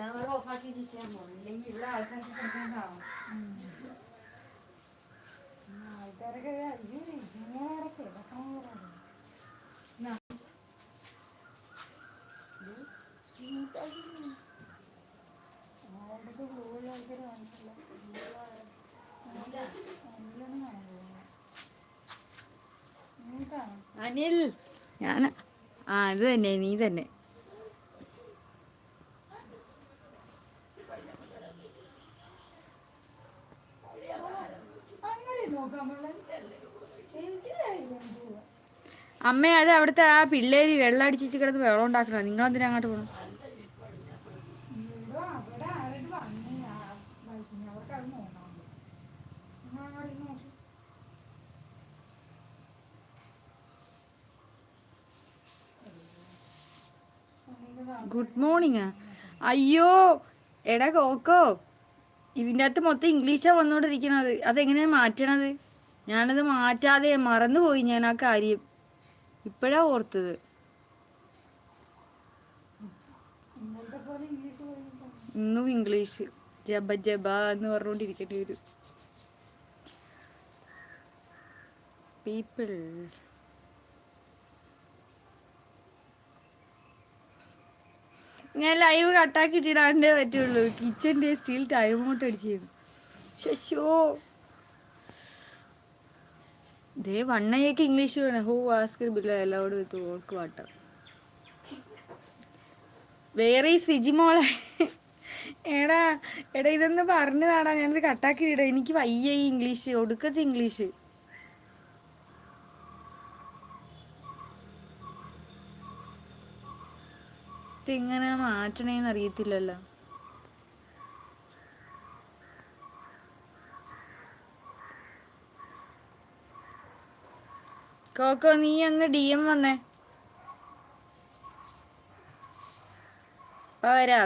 Camera ഓഫാക്കി ചെയ്യാൻ പോകും ഇല്ലെങ്കിൽ ഇവിടെ ആൾക്കാർക്ക് കൊടുക്കാണ്ടാവും ആൾക്കാരൊക്കെ അയ്യോ ഇങ്ങനെ കിടക്കണം അനിൽ ഞാൻ ആ ഇത് തന്നെ നീ തന്നെ അമ്മ അത് അവിടുത്തെ ആ പിള്ളേര് വെള്ളം അടിച്ചിട്ട് കിടന്ന് വെള്ളം നിങ്ങൾ എന്തിനാ അങ്ങോട്ട് പോകണം ഗുഡ് മോർണിംഗ് അയ്യോ എടാ കോക്കോ. ഇതിന്റെ അകത്ത് മൊത്തം ഇംഗ്ലീഷാണ് വന്നുകൊണ്ടിരിക്കുന്നത് അതെങ്ങനെയാണ് മാറ്റണത്? ഞാനത് മാറ്റാതെ മറന്നുപോയി ഞാൻ ആ കാര്യം. ഇപ്പോഴാ ഓർത്തത്. ഇന്നും ഇംഗ്ലീഷ്. ജബ ജബ എന്ന് പറഞ്ഞുകൊണ്ടിരിക്കേണ്ടി വരും. പീപ്പിൾ ഞാൻ ലൈവ് കട്ടാക്കി ഇട്ടിടാണ്ടേ പറ്റുള്ളൂ. കിച്ചന്റെ സ്റ്റീൽ ടൈം ഔട്ട് അടിച്ചിരുന്നു. ശശോ. ദേ വണ്ണയൊക്കെ ഇംഗ്ലീഷ് വേണം ഹൂ ആസ്കർ ബില്ല എല്ലാവരും വിത്ത് ഓൾക്ക് വാട്ടർ വേറെ ഈ സിജിമോളെ എടാ എടാ ഇതൊന്ന് പറഞ്ഞതാടാ. ഞാനിത് കട്ടാക്കി ഇടാ. എനിക്ക് വയ്യ ഈ ഇംഗ്ലീഷ് ഒടുക്കത്തെ ഇംഗ്ലീഷ് ഇതെങ്ങനെ മാറ്റണേന്ന് അറിയത്തില്ലല്ലോ. കോക്കോ നീ അന്ന് ഡി എം വന്നേ. വരാം.